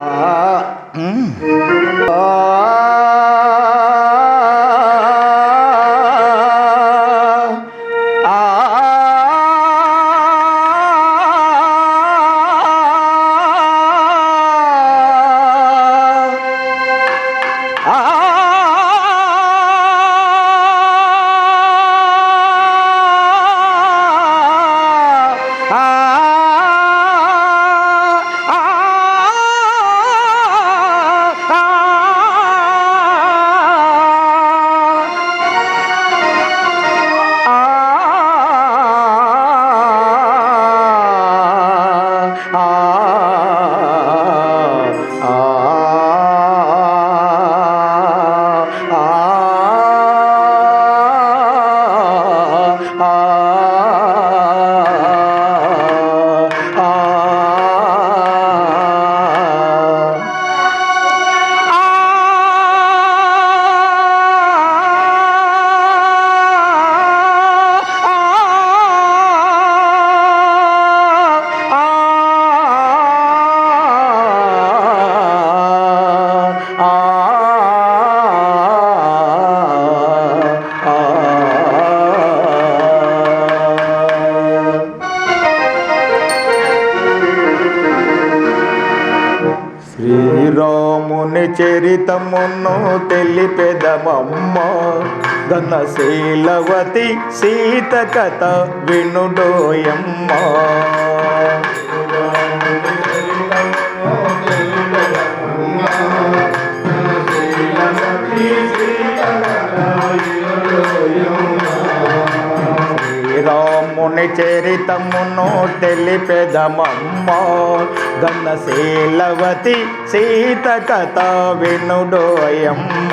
à, చరితమును తెలిపెదమమ్మ. ఘనశీలవతి సీత కథ వినుడోయమ్మ. శ్రీరాముని చరితమును తెలిపెదమమ్మ. ఘనశీలవతి సీత కథ వినుడోయమ్మ.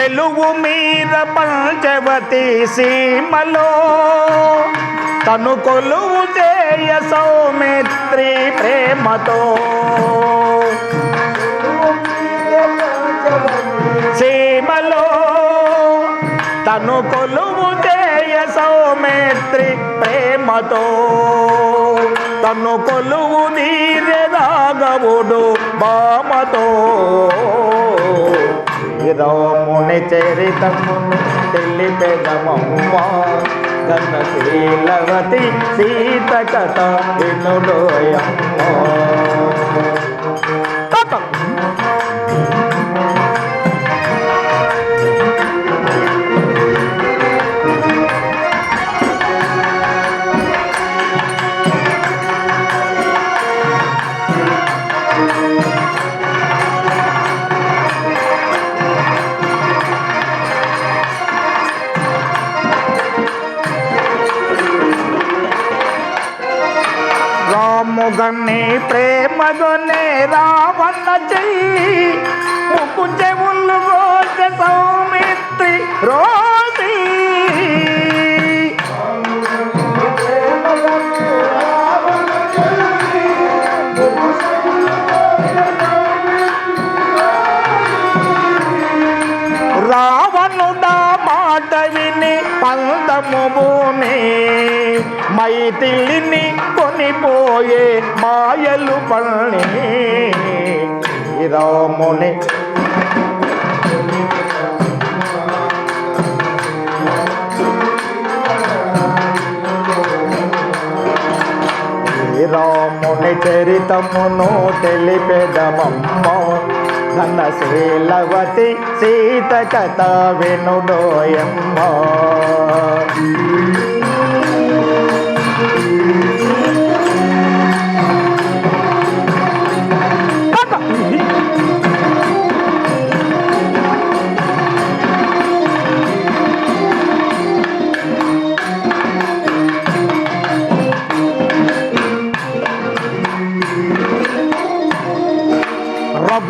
చెలువు మీద పంచవతి సీమలో తను కొలువు చేయ సౌమిత్రి ప్రేమతో. సీమలో తను కొలువు చేయ సౌమిత్రి ప్రేమతో. తను కొలువు నీరె రాగవుడు బామతో. రాముని చరితమును తెలిపెదమమ్మ కన్నశీలవతి సీత కథ వినుడోయమ్మ ప్రేమగొనే రావణ చెయ్యి ముక్కు చెవులు గోచ సౌమిత్రి రోసి రావణుడా మాట విని పందము భూమి మైథిలిని కొనిపోయే మాయలు పళ్ళి రాముని. రాముని చరితమును తెలిపెదమమ్మ. ఘనశీలవతి సీత కథ వినుడోయమ్మ.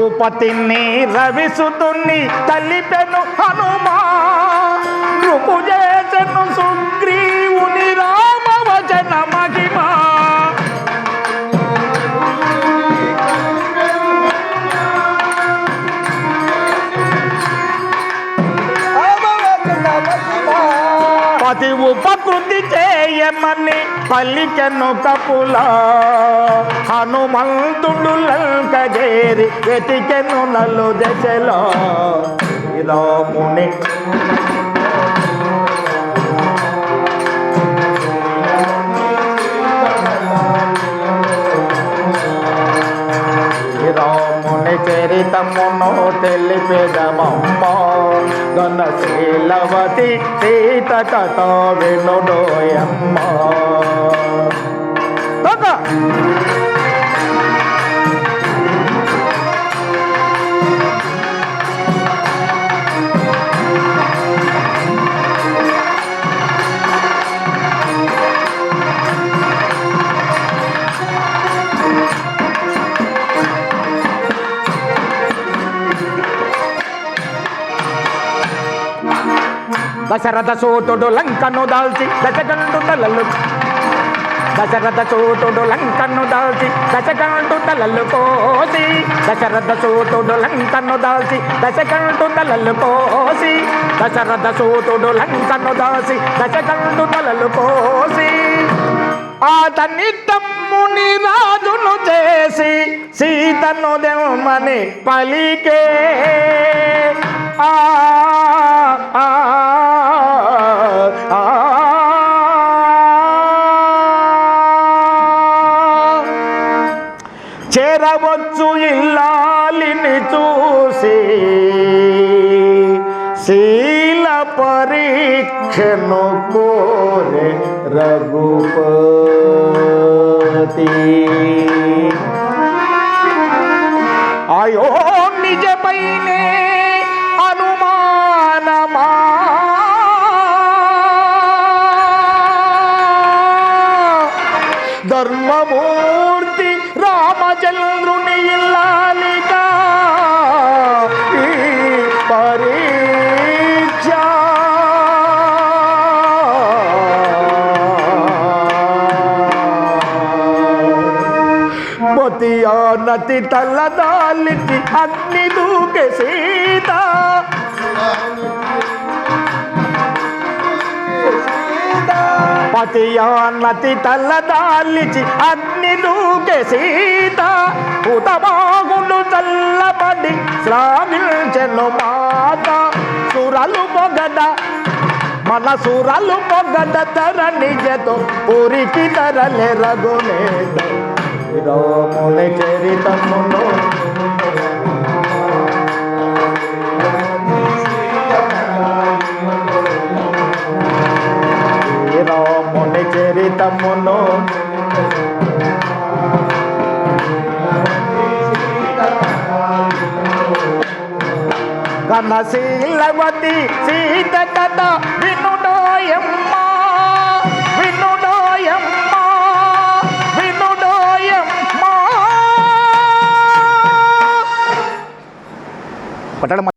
రఘుపతిని రవిసుతుని తలిపెను హనుమా నృపు చేసెను సుగ్రీవుని రామవచన మహిమా. పతి ఉపకృతి చేయమని పలికెను కపుల. హనుమంతుడు లంకజేరి వెతికెను నల్లు దశలో. రాముని చరితమును తెలిపెదమమ్మ. గణశీలవతి సీత కథ వినుడోయమ్మ దశరథ సోటుడు లంకను దాల్చి దశగండు తలలు. దశరథ సూతుడు లంకను దాల్చి దశగండు తలలు కోసి. దశరథ సూతుడు లంకను దాల్చి దశగండు తలలు కోసి. దశరథ సూతుడు లంకను దాల్చి దశగండు తలలు కోసి. అతని తమ్ముని రాజును చేసి సీతను దేవమని పలికే. ఆ, చేరవచ్చు ఇల్లాలిని చూసి శీల పరీక్షను కోరే రఘుపతి. అయో నిజమైనే అనుమానమా? ధర్మమూర్తి రామచంద్రుని ఇల్లాలిగా ఈ పరీక్ష మతియా నతి తల్లదాలికి అగ్ని దూకే సీత. పతియా నతి తల్లదాలిచి అగ్ని దూకే సీత ఉతమాగులు చల్లబడి శ్రావించెను మాత సురలు పొగడ మన సురలు పొగడ తర నిజతో పురికి తరలే రఘునేత. రాముని ఘనశీలవతి సీత కథ వినుడోయమ్మ వినుడోయమ్మ వినుడోయమ్మ. పట్టడం